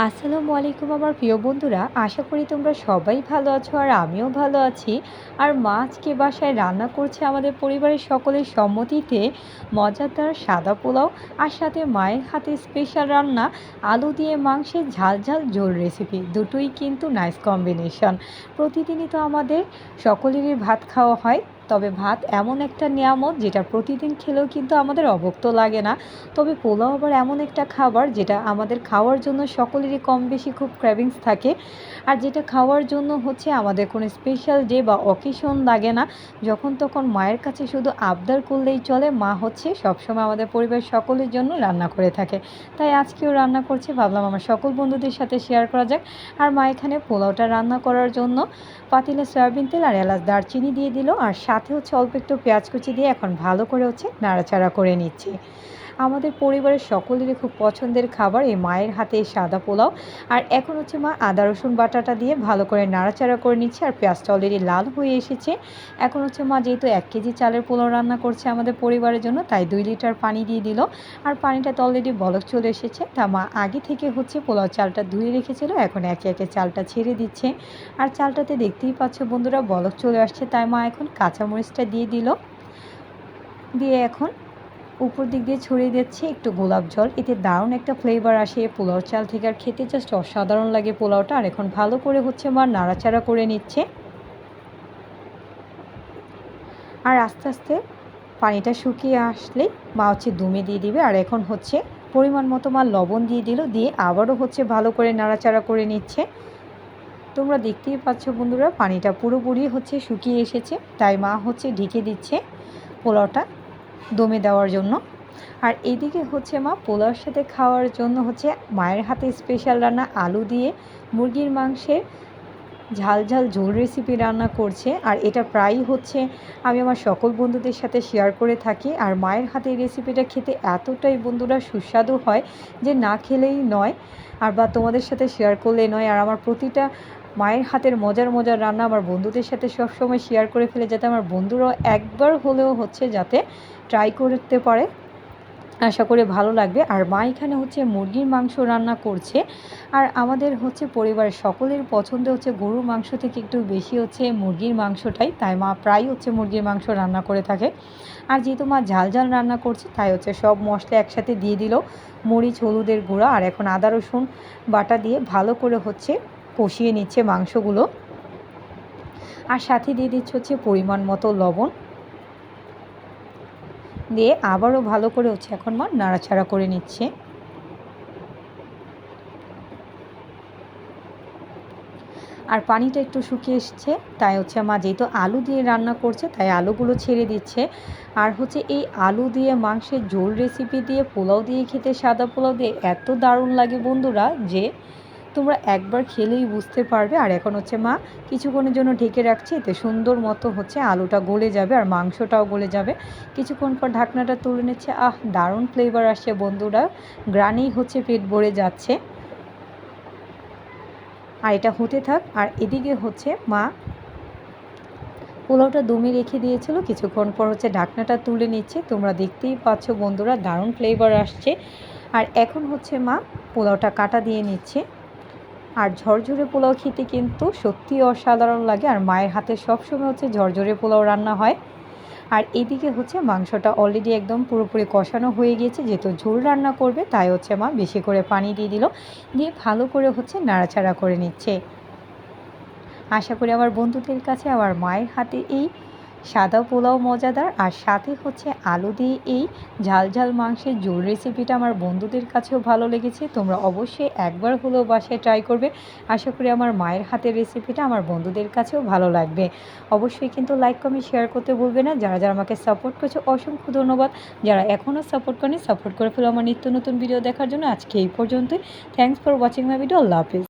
আসসালামু আলাইকুম আমার প্রিয় বন্ধুরা, আশা করি তোমরা সবাই ভালো আছো আর আমিও ভালো আছি। আর মা আজকে বাসায় রান্না করছে আমাদের পরিবারের সকলের সম্মতিতে মজাদার সাদা পোলাও আর সাথে মায়ের হাতে স্পেশাল রান্না, আলু দিয়ে মাংসের ঝাল ঝাল ঝোল রেসিপি দুটোই কিন্তু নাইস কম্বিনেশন প্রতিদিনই তো আমাদের সকলেরই ভাত খাওয়া হয়। তবে ভাত এমন একটা নিয়ামত যেটা প্রতিদিন খেলেও কিন্তু আমাদের অভক্ত লাগে না। তবে পোলাও আবার এমন একটা খাবার যেটা আমাদের খাওয়ার জন্য সকলেরই কম বেশি খুব ক্র্যাভিংস থাকে। আর যেটা খাওয়ার জন্য হচ্ছে আমাদের কোনো স্পেশাল ডে বা অকেশন লাগে না। যখন তখন মায়ের কাছে শুধু আবদার করলেই চলে, মা হচ্ছে সবসময় আমাদের পরিবার সকলের জন্য রান্না করে থাকে। তাই আজকেও রান্না করছে, ভাবলাম আমার সকল বন্ধুদের সাথে শেয়ার করা যাক। আর মা এখানে পোলাওটা রান্না করার জন্য পাতিলে সয়াবিন তেল আর এলাচ দারচিনি দিয়ে দিল। আর সাথে হচ্ছে অল্প একটু পেঁয়াজ কুচি দিয়ে এখন ভালো করে হচ্ছে নাড়াচাড়া করে নিচ্ছি। আমাদের পরিবারের সকলেরই খুব পছন্দের খাবার, এই মায়ের হাতে সাদা পোলাও। আর এখন হচ্ছে মা আদা, রসুন, বাটাটা দিয়ে ভালো করে নাড়াচাড়া করে নিচ্ছে আর পেঁয়াজটা অলরেডি লাল হয়ে এসেছে। এখন হচ্ছে মা যেহেতু এক কেজি চালের পোলাও রান্না করছে আমাদের পরিবারের জন্য, তাই দুই লিটার পানি দিয়ে দিল। আর পানিটা তো অলরেডি বলক চলে এসেছে, তা মা আগে থেকে হচ্ছে পোলাও চালটা ধুয়ে রেখেছিল, এখন একে একে চালটা ছেড়ে দিচ্ছে। আর চালটাতে দেখতেই পাচ্ছ বন্ধুরা বলক চলে আসছে, তাই মা এখন কাঁচামরিচটা দিয়ে দিল। দিয়ে এখন উপর দিক দিয়ে ছড়িয়ে দিচ্ছে একটু গোলাপ জল। এতে দারুণ একটা ফ্লেভার আসে। পোলাও চাল থেকে আর খেতে জাস্ট অসাধারণ লাগে পোলাওটা। আর এখন ভালো করে হচ্ছে মা নাড়াচাড়া করে নিচ্ছে। আর আস্তে আস্তে পানিটা শুকিয়ে আসলেই মা হচ্ছে দুমে দিয়ে দিবে। আর এখন হচ্ছে পরিমাণ মতো মা লবণ দিয়ে দিল। দিয়ে আবারও হচ্ছে ভালো করে নাড়াচাড়া করে নিচ্ছে। তোমরা দেখতেই পাচ্ছ বন্ধুরা, পানিটা পুরোপুরি হচ্ছে শুকিয়ে এসেছে। তাই মা হচ্ছে ঢেকে দিচ্ছে পোলাওটা। দমে দেওয়ার জন্য। আর এদিকে হচ্ছে মা, পোলাওর সাথে খাওয়ার জন্য হচ্ছে মায়ের হাতে স্পেশাল রান্না আলু দিয়ে মুরগির মাংসের ঝাল ঝাল ঝোল রেসিপি রান্না করছে। আর এটা প্রায়ই হচ্ছে আমি আমার সকল বন্ধুদের সাথে শেয়ার করে থাকি। আর মায়ের হাতে এই রেসিপিটা খেতে এতটাই বন্ধুরা সুস্বাদু হয় যে না খেলেই নয়। আর বা তোমাদের সাথে শেয়ার করলে নয়। আর আমার প্রতিটা মায়ের হাতের মজার মজার রান্না আমার বন্ধুদের সাথে সবসময় শেয়ার করে ফেলে যাতে আমার বন্ধুরাও একবার হলেও হচ্ছে যাতে ট্রাই করতে পারে। আশা করে ভালো লাগবে। আর মা এখানে হচ্ছে মুরগির মাংস রান্না করছে। আর আমাদের হচ্ছে পরিবারের সকলের পছন্দ হচ্ছে গরুর মাংস থেকে একটু বেশি হচ্ছে মুরগির মাংসটাই। তাই মা প্রায় হচ্ছে মুরগির মাংস রান্না করে থাকে। আর যেহেতু মা ঝাল ঝাল রান্না করছে, তাই হচ্ছে সব মশলা একসাথে দিয়ে দিল। মরিচ, হলুদের গুঁড়া আর এখন আদা, রসুন বাটা দিয়ে ভালো করে হচ্ছে কষিয়ে নিচ্ছে মাংসগুলো। আর সাথে দিয়ে দিচ্ছে হচ্ছে পরিমাণ মতো লবণ। দিয়ে আবারও ভালো করে হচ্ছে এখন মা নাড়াচাড়া করে নিচ্ছে। আর পানিটা একটু শুকিয়ে এসছে, তাই হচ্ছে মা যেহেতু আলু দিয়ে রান্না করছে, তাই আলুগুলো ছেড়ে দিচ্ছে। আর হচ্ছে এই আলু দিয়ে মাংসের ঝোল রেসিপি দিয়ে পোলাও দিয়ে খেতে সাদা পোলাও দিয়ে এত দারুণ লাগে বন্ধুরা যে তোমরা একবার খেলেই বুঝতে পারবে। আর এখন হচ্ছে মা, কিছুক্ষণের জন্য ঢেকে রাখছি। এতে সুন্দর মতো হচ্ছে আলুটা গলে যাবে আর মাংসটাও গলে যাবে। কিছুক্ষণ পর ঢাকনাটা তুলে নিচ্ছে। আহ, দারুণ ফ্লেভার আসছে বন্ধুরা। গ্রানেই হচ্ছে পেট ভরে যাচ্ছে। আর এটা হতে থাক। আর এদিকে হচ্ছে মা, পোলাওটা দমে রেখে দিয়েছিল। কিছুক্ষণ পর হচ্ছে ঢাকনাটা তুলে নিচ্ছে। তোমরা দেখতেই পাচ্ছ বন্ধুরা, দারুণ ফ্লেভার আসছে। আর এখন হচ্ছে মা, পোলাওটা কাটা দিয়ে নিচ্ছে। আর ঝরঝরে পোলাও খেতে কিন্তু সত্যি অসাধারণ লাগে। আর মায়ের হাতে সবসময় হচ্ছে ঝরঝরে পোলাও রান্না হয়। আর এদিকে হচ্ছে মাংসটা অলরেডি একদম পুরোপুরি কষানো হয়ে গিয়েছে। যেহেতু ঝোল রান্না করবে, তাই হচ্ছে মা বেশি করে পানি দিয়ে দিল। দিয়ে ভালো করে হচ্ছে নাড়াচাড়া করে নিচ্ছে। আশা করি আমার বন্ধুদের কাছে, আমার মায়ের হাতে এই সাদা পোলাও মজাদার, আর সাথে হচ্ছে আলু দিয়ে এই ঝাল ঝাল মাংসের জোল রেসিপিটা আমার বন্ধুদের কাছেও ভালো লেগেছে। তোমরা অবশ্যই একবার হলেও বাসায় ট্রাই করবে। আশা করি আমার মায়ের হাতের রেসিপিটা আমার বন্ধুদের কাছেও ভালো লাগবে। অবশ্যই কিন্তু লাইক কমেন্ট শেয়ার করতে ভুলবে না। যারা যারা আমাকে সাপোর্ট করছে, অসংখ্য ধন্যবাদ। যারা এখনও সাপোর্ট করেনি সাপোর্ট করে ফেলো আমার নিত্য নতুন ভিডিও দেখার জন্য। আজকে এই পর্যন্তই। Thanks for watching my video Allah Hafiz.